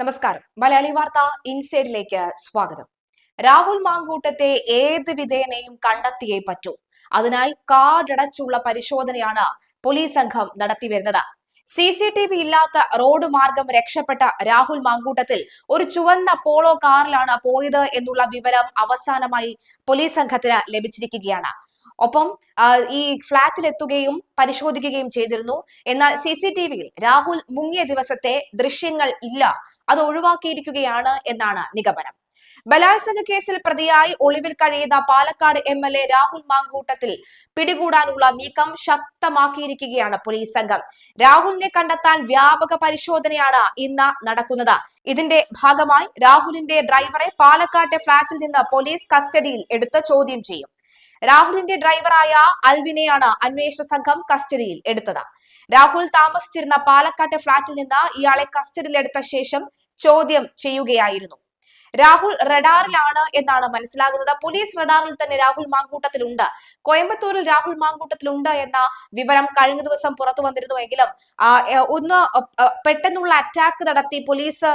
നമസ്കാരം. മലയാളി വാർത്ത ഇൻസൈഡിലേക്ക് സ്വാഗതം. രാഹുൽ മാങ്കൂട്ടത്തെ ഏത് വിധേനയും കണ്ടെത്തിയേ പറ്റൂ. അതിനായി കാർഡടച്ചുള്ള പരിശോധനയാണ് പോലീസ് സംഘം നടത്തിവരുന്നത്. സി സി ടി വി ഇല്ലാത്ത റോഡ് മാർഗം രക്ഷപ്പെട്ട രാഹുൽ മാങ്കൂട്ടത്തിൽ ഒരു ചുവന്ന പോളോ കാറിലാണ് പോയത് എന്നുള്ള വിവരം അവസാനമായി പോലീസ് സംഘത്തിന് ലഭിച്ചിരിക്കുകയാണ്. ഒപ്പം ഈ ഫ്ളാറ്റിലെത്തുകയും പരിശോധിക്കുകയും ചെയ്തിരുന്നു. എന്നാൽ സി സി ടി വിയിൽ രാഹുൽ മുങ്ങിയ ദിവസത്തെ ദൃശ്യങ്ങൾ ഇല്ല. അത് ഒഴിവാക്കിയിരിക്കുകയാണ് എന്നാണ് നിഗമനം. ബലാത്സംഗ കേസിൽ പ്രതിയായി ഒളിവിൽ കഴിയുന്ന Palakkad M L A Rahul Mankoottathil പിടികൂടാനുള്ള നീക്കം ശക്തമാക്കിയിരിക്കുകയാണ് പോലീസ് സംഘം. രാഹുലിനെ കണ്ടെത്താൻ വ്യാപക പരിശോധനയാണ് ഇന്ന് നടക്കുന്നത്. ഇതിന്റെ ഭാഗമായി രാഹുലിന്റെ ഡ്രൈവറെ പാലക്കാട്ടെ ഫ്ളാറ്റിൽ നിന്ന് പോലീസ് കസ്റ്റഡിയിൽ എടുത്ത് ചോദ്യം ചെയ്യും. രാഹുലിന്റെ ഡ്രൈവറായ അൽവിനെയാണ് അന്വേഷണ സംഘം കസ്റ്റഡിയിൽ എടുത്തത്. രാഹുൽ താമസിച്ചിരുന്ന പാലക്കാട്ടെ ഫ്ളാറ്റിൽ നിന്ന് ഇയാളെ കസ്റ്റഡിയിൽ എടുത്ത ശേഷം ചോദ്യം ചെയ്യുകയായിരുന്നു. രാഹുൽ റഡാറിലാണ് എന്നാണ് മനസ്സിലാകുന്നത്. പോലീസ് റഡാറിൽ തന്നെ രാഹുൽ മാങ്കൂട്ടത്തിലുണ്ട്. കോയമ്പത്തൂരിൽ രാഹുൽ മാങ്കൂട്ടത്തിലുണ്ട് എന്ന വിവരം കഴിഞ്ഞ ദിവസം പുറത്തു വന്നിരുന്നു എങ്കിലും ഒന്ന് പെട്ടെന്നുള്ള അറ്റാക്ക് നടത്തി പോലീസ്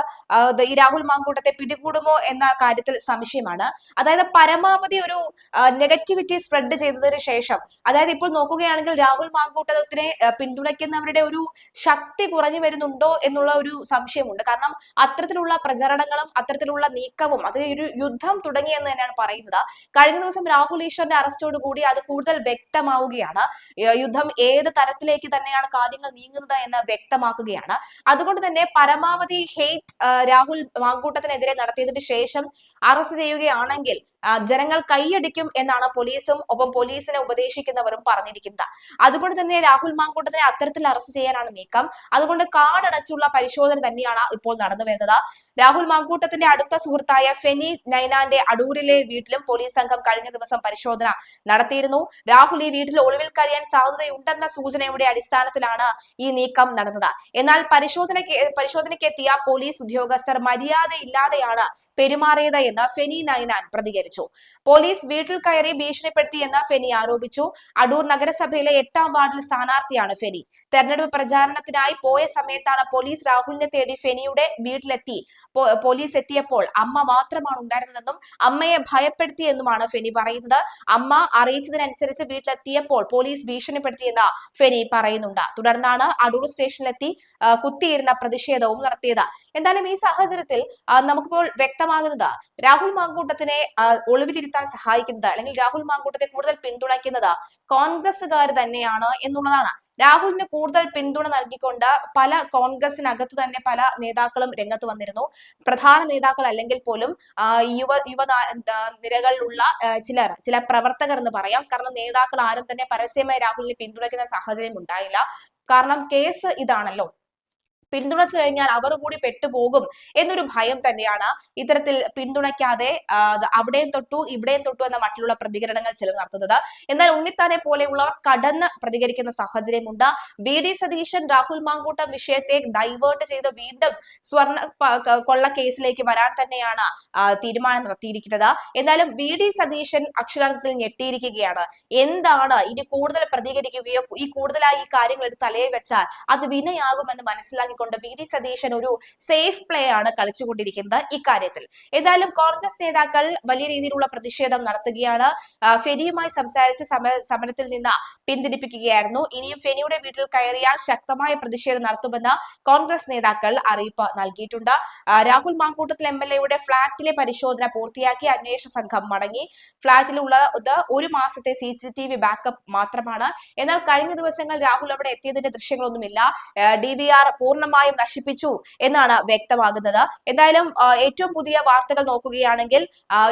ഈ രാഹുൽ മാങ്കൂട്ടത്തെ പിടികൂടുമോ എന്ന കാര്യത്തിൽ സംശയമാണ്. അതായത് പരമാവധി ഒരു നെഗറ്റിവിറ്റി സ്പ്രെഡ് ചെയ്തതിന് ശേഷം അതായത് ഇപ്പോൾ നോക്കുകയാണെങ്കിൽ രാഹുൽ മാങ്കൂട്ടത്തിനെ പിന്തുണയ്ക്കുന്നവരുടെ ഒരു ശക്തി കുറഞ്ഞു വരുന്നുണ്ടോ എന്നുള്ള ഒരു സംശയമുണ്ട്. കാരണം അത്തരത്തിലുള്ള പ്രചരണങ്ങളും അത്തരത്തിലുള്ള നീക്കവും അത് ഒരു യുദ്ധം തുടങ്ങിയെന്ന് തന്നെയാണ് പറയുന്നത്. കഴിഞ്ഞ ദിവസം രാഹുൽ ഈശ്വറിന്റെ അറസ്റ്റോട് കൂടി അത് കൂടുതൽ വ്യക്തമാവുകയാണ്. യുദ്ധം ഏത് തരത്തിലേക്ക് തന്നെയാണ് കാര്യങ്ങൾ നീങ്ങുന്നത് എന്ന് വ്യക്തമാക്കുകയാണ്. അതുകൊണ്ട് തന്നെ പരമാവധി ഹെയ്റ്റ് രാഹുൽ മാങ്കൂട്ടത്തിനെതിരെ നടത്തിയതിനു ശേഷം അറസ്റ്റ് ചെയ്യുകയാണെങ്കിൽ ജനങ്ങൾ കൈയടിക്കും എന്നാണ് പോലീസും ഒപ്പം പോലീസിനെ ഉപദേശിക്കുന്നവരും പറഞ്ഞിരിക്കുന്നത്. അതുകൊണ്ട് തന്നെ രാഹുൽ മാങ്കൂട്ടത്തിനെ അത്തരത്തിൽ അറസ്റ്റ് ചെയ്യാനാണ് നീക്കം. അതുകൊണ്ട് കാടടച്ചുള്ള പരിശോധന തന്നെയാണ് ഇപ്പോൾ നടന്നു വരുന്നത്. രാഹുൽ മാങ്കൂട്ടത്തിന്റെ അടുത്ത സുഹൃത്തായ ഫെനി നൈനാന്റെ അടൂരിലെ വീട്ടിലും പോലീസ് സംഘം കഴിഞ്ഞ ദിവസം പരിശോധന നടത്തിയിരുന്നു. രാഹുൽ ഈ വീട്ടിൽ ഒളിവിൽ കഴിയാൻ സാധ്യതയുണ്ടെന്ന സൂചനയുടെ അടിസ്ഥാനത്തിലാണ് ഈ നീക്കം നടന്നത്. എന്നാൽ പരിശോധനയ്ക്ക് പരിശോധനയ്ക്ക് എത്തിയ പോലീസ് ഉദ്യോഗസ്ഥർ മര്യാദയില്ലാതെയാണ് പെരുമാറിയത് എന്ന് ഫെനി നൈനാൻ പ്രതികരിച്ചു. പോലീസ് വീട്ടിൽ കയറി ഭീഷണിപ്പെടുത്തിയെന്ന് ഫെനി ആരോപിച്ചു. അടൂർ നഗരസഭയിലെ എട്ടാം വാർഡിൽ സ്ഥാനാർത്ഥിയാണ് ഫെനി. തെരഞ്ഞെടുപ്പ് പ്രചാരണത്തിനായി പോയ സമയത്താണ് പോലീസ് രാഹുലിനെ തേടി ഫെനിയുടെ വീട്ടിലെത്തി. പോലീസ് എത്തിയപ്പോൾ അമ്മ മാത്രമാണ് ഉണ്ടായിരുന്നതെന്നും അമ്മയെ ഭയപ്പെടുത്തിയെന്നുമാണ് ഫെനി പറയുന്നത്. അമ്മ അറിയിച്ചതിനനുസരിച്ച് വീട്ടിലെത്തിയപ്പോൾ പോലീസ് ഭീഷണിപ്പെടുത്തിയെന്ന് ഫെനി പറയുന്നുണ്ട്. തുടർന്നാണ് അടൂർ സ്റ്റേഷനിലെത്തി കുത്തിയിരുന്ന പ്രതിഷേധവും നടത്തിയത്. എന്തായാലും ഈ സാഹചര്യത്തിൽ നമുക്കിപ്പോൾ വ്യക്തമാകുന്നത് രാഹുൽ മാങ്കൂട്ടത്തിനെ ആ, ഒളിവിലിരുത്താൻ സഹായിക്കുന്നത്? അല്ലെങ്കിൽ രാഹുൽ മാങ്കൂട്ടത്തെ കൂടുതൽ പിന്തുണയ്ക്കുന്നത് കോൺഗ്രസ്സുകാർ തന്നെയാണ് എന്നുള്ളതാണ്. രാഹുലിന് കൂടുതൽ പിന്തുണ നൽകിക്കൊണ്ട് പല കോൺഗ്രസിനകത്തു തന്നെ പല നേതാക്കളും രംഗത്ത് വന്നിരുന്നു. പ്രധാന നേതാക്കൾ അല്ലെങ്കിൽ പോലും യുവ യുവ നിരകളിലുള്ള ചിലർ ചില പ്രവർത്തകർ എന്ന് പറയാം. കാരണം നേതാക്കൾ ആരും തന്നെ പരസ്യമായി രാഹുലിനെ പിന്തുണയ്ക്കുന്ന സാഹചര്യം ഉണ്ടായില്ല. കാരണം കേസ് ഇതാണല്ലോ. പിന്തുണച്ചു കഴിഞ്ഞാൽ അവർ കൂടി പെട്ടുപോകും എന്നൊരു ഭയം തന്നെയാണ് ഇത്തരത്തിൽ പിന്തുണയ്ക്കാതെ അവിടെയും തൊട്ടു ഇവിടെയും തൊട്ടു എന്ന മട്ടിലുള്ള പ്രതികരണങ്ങൾ ചിലർ നടത്തുന്നത്. എന്നാൽ ഉണ്ണിത്താനെ പോലെയുള്ളവർ കടന്ന് പ്രതികരിക്കുന്ന സാഹചര്യമുണ്ട്. വി. ഡി. സതീശൻ രാഹുൽ മാങ്കൂട്ടം വിഷയത്തെ ഡൈവേർട്ട് ചെയ്ത് വീണ്ടും സ്വർണ കൊള്ള കേസിലേക്ക് വരാൻ തന്നെയാണ് തീരുമാനം നടത്തിയിരിക്കുന്നത്. എന്നാലും വി. ഡി. സതീശൻ അക്ഷരാർത്ഥത്തിൽ ഞെട്ടിയിരിക്കുകയാണ്. എന്താണ് ഇനി കൂടുതൽ പ്രതികരിക്കുകയോ ഈ കൂടുതലായി ഈ കാര്യങ്ങൾ എടുത്ത് തലയിൽ വെച്ചാൽ അത് വിനയാകുമെന്ന് മനസ്സിലാക്കിക്കൊണ്ട് വി ഡി സതീശൻ ഒരു സേഫ് പ്ലേ ആണ് കളിച്ചുകൊണ്ടിരിക്കുന്നത് ഇക്കാര്യത്തിൽ. ഏതായാലും കോൺഗ്രസ് നേതാക്കൾ വലിയ രീതിയിലുള്ള പ്രതിഷേധം നടത്തുകയാണ്. ഫെനിയുമായി സംസാരിച്ച് സമ സമരത്തിൽ നിന്ന് പിന്തിരിപ്പിക്കുകയായിരുന്നു. ഇനിയും ഫെനിയുടെ വീട്ടിൽ കയറിയാൽ ശക്തമായ പ്രതിഷേധം നടത്തുമെന്ന് കോൺഗ്രസ് നേതാക്കൾ അറിയിപ്പ് നൽകിയിട്ടുണ്ട്. രാഹുൽ മാങ്കൂട്ടത്തിൽ എം എൽ എയുടെ ഫ്ളാറ്റിലെ പരിശോധന പൂർത്തിയാക്കി അന്വേഷണ സംഘം മടങ്ങി. ഫ്ളാറ്റിലുള്ളത് ഒരു മാസത്തെ C C T V backup മാത്രമാണ്. എന്നാൽ കഴിഞ്ഞ ദിവസങ്ങൾ രാഹുൽ അവിടെ എത്തിയതിന്റെ ദൃശ്യങ്ങളൊന്നുമില്ല. ഡി വി ആർ പൂർണമായും നശിപ്പിച്ചു എന്നാണ് വ്യക്തമാകുന്നത്. എന്തായാലും ഏറ്റവും പുതിയ വാർത്തകൾ നോക്കുകയാണെങ്കിൽ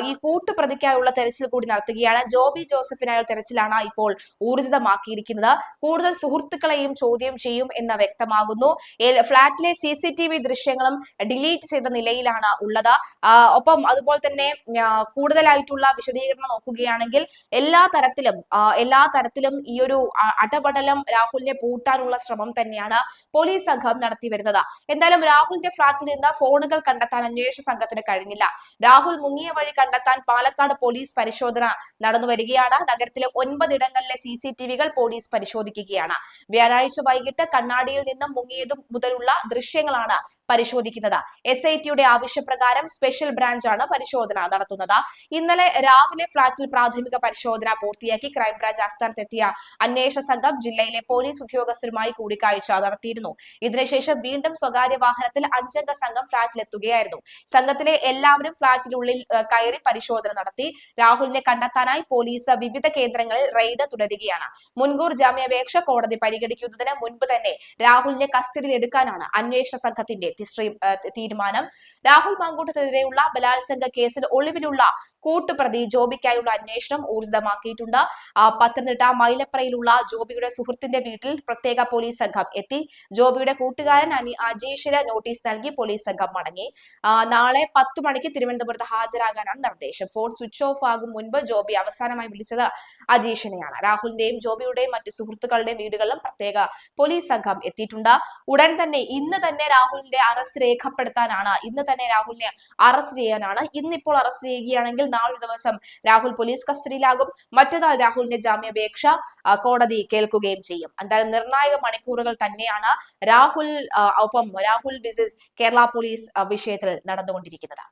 ഈ കൂട്ടുപ്രതിക്കായുള്ള തെരച്ചിൽ കൂടി നടത്തുകയാണ്. ജോബി ജോസഫിനായുള്ള തെരച്ചിലാണ് ഇപ്പോൾ ഊർജിതമാക്കിയിരിക്കുന്നത്. കൂടുതൽ സുഹൃത്തുക്കളെയും ചോദ്യം ചെയ്യും എന്ന് വ്യക്തമാകുന്നു. ഫ്ളാറ്റിലെ സി സി ടി വി ദൃശ്യങ്ങളും ഡിലീറ്റ് ചെയ്ത നിലയിലാണ് ഉള്ളത്. ഒപ്പം അതുപോലെ തന്നെ കൂടുതലായിട്ടുള്ള വിശദീകരണം നോക്കുകയാണെങ്കിൽ എല്ലാ തരത്തിലും എല്ലാ തരത്തിലും ഈ ഒരു അടപടലം രാഹുലിനെ പൂട്ടാനുള്ള ശ്രമം തന്നെയാണ്. പോലീസ് സംഘം നടത്തി വരുന്നത്. എന്തായാലും രാഹുലിന്റെ ഫ്ളാറ്റിൽ നിന്ന് ഫോണുകൾ കണ്ടെത്താൻ അന്വേഷണ സംഘത്തിന് കഴിഞ്ഞില്ല. രാഹുൽ മുങ്ങിയ വഴി കണ്ടെത്താൻ പാലക്കാട് പോലീസ് പരിശോധന നടന്നു വരികയാണ്. നഗരത്തിലെ ഒൻപതിടങ്ങളിലെ സി സി ടി വികൾ പോലീസ് പരിശോധിക്കുകയാണ്. വ്യാഴാഴ്ച വൈകിട്ട് കണ്ണാടിയിൽ നിന്നും മുങ്ങിയതും മുതലുള്ള ദൃശ്യങ്ങളാണ് പരിശോധിക്കുന്നത്. എസ് ഐ ടിയുടെ ആവശ്യപ്രകാരം സ്പെഷ്യൽ ബ്രാഞ്ചാണ് പരിശോധന നടത്തുന്നത്. ഇന്നലെ രാവിലെ ഫ്ളാറ്റിൽ പ്രാഥമിക പരിശോധന പൂർത്തിയാക്കി ക്രൈംബ്രാഞ്ച് ആസ്ഥാനത്തെത്തിയ അന്വേഷണ സംഘം ജില്ലയിലെ പോലീസ് ഉദ്യോഗസ്ഥരുമായി കൂടിക്കാഴ്ച നടത്തിയിരുന്നു. ഇതിനുശേഷം വീണ്ടും സ്വകാര്യ വാഹനത്തിൽ അഞ്ചംഗ സംഘം ഫ്ളാറ്റിലെത്തുകയായിരുന്നു. സംഘത്തിലെ എല്ലാവരും ഫ്ളാറ്റിനുള്ളിൽ കയറി പരിശോധന നടത്തി. രാഹുലിനെ കണ്ടെത്താനായി പോലീസ് വിവിധ കേന്ദ്രങ്ങളിൽ റെയ്ഡ് തുടരുകയാണ്. മുൻകൂർ ജാമ്യാപേക്ഷ കോടതി പരിഗണിക്കുന്നതിന് മുൻപ് തന്നെ രാഹുലിനെ കസ്റ്റഡിയിൽ എടുക്കാനാണ് അന്വേഷണ സംഘത്തിന്റെ തിശ്രീ- തീരുമാനം. രാഹുൽ മാങ്കൂട്ടത്തിനെതിരെയുള്ള ബലാത്സംഗ കേസിൽ ഒളിവിലുള്ള കൂട്ടുപ്രതി ജോബിക്കായുള്ള അന്വേഷണം ഊർജിതമാക്കിയിട്ടുണ്ട്. പത്തനംതിട്ട മൈലപ്രയിലുള്ള ജോബിയുടെ സുഹൃത്തിന്റെ വീട്ടിൽ പ്രത്യേക പോലീസ് സംഘം എത്തി. ജോബിയുടെ കൂട്ടുകാരൻ അജീഷിന് നോട്ടീസ് നൽകി പോലീസ് സംഘം മടങ്ങി. നാളെ പത്ത് മണിക്ക് തിരുവനന്തപുരത്ത് ഹാജരാകാനാണ് നിർദ്ദേശം. ഫോൺ സ്വിച്ച് ഓഫ് ആകും മുൻപ് ജോബി അവസാനമായി വിളിച്ചത് അജീഷിനെയാണ്. രാഹുലിന്റെയും ജോബിയുടെയും മറ്റു സുഹൃത്തുക്കളുടെയും വീടുകളിലും പ്രത്യേക പോലീസ് സംഘം എത്തിയിട്ടുണ്ട്. ഉടൻ തന്നെ ഇന്ന് തന്നെ രാഹുലിന്റെ അറസ്റ്റ് രേഖപ്പെടുത്താനാണ്. ഇന്ന് തന്നെ രാഹുലിനെ അറസ്റ്റ് ചെയ്യാനാണ്. ഇന്നിപ്പോൾ അറസ്റ്റ് ചെയ്യുകയാണെങ്കിൽ നാളെ ദിവസം രാഹുൽ പോലീസ് കസ്റ്റഡിയിലാകും മറ്റന്നാൾ രാഹുലിന്റെ ജാമ്യാപേക്ഷ കോടതി കേൾക്കുകയും ചെയ്യും. എന്തായാലും നിർണായക മണിക്കൂറുകൾ തന്നെയാണ് രാഹുൽ ഒപ്പം രാഹുൽ ബിസിസ് കേരള പോലീസ് വിഷയത്തിൽ നടന്നുകൊണ്ടിരിക്കുന്നത്.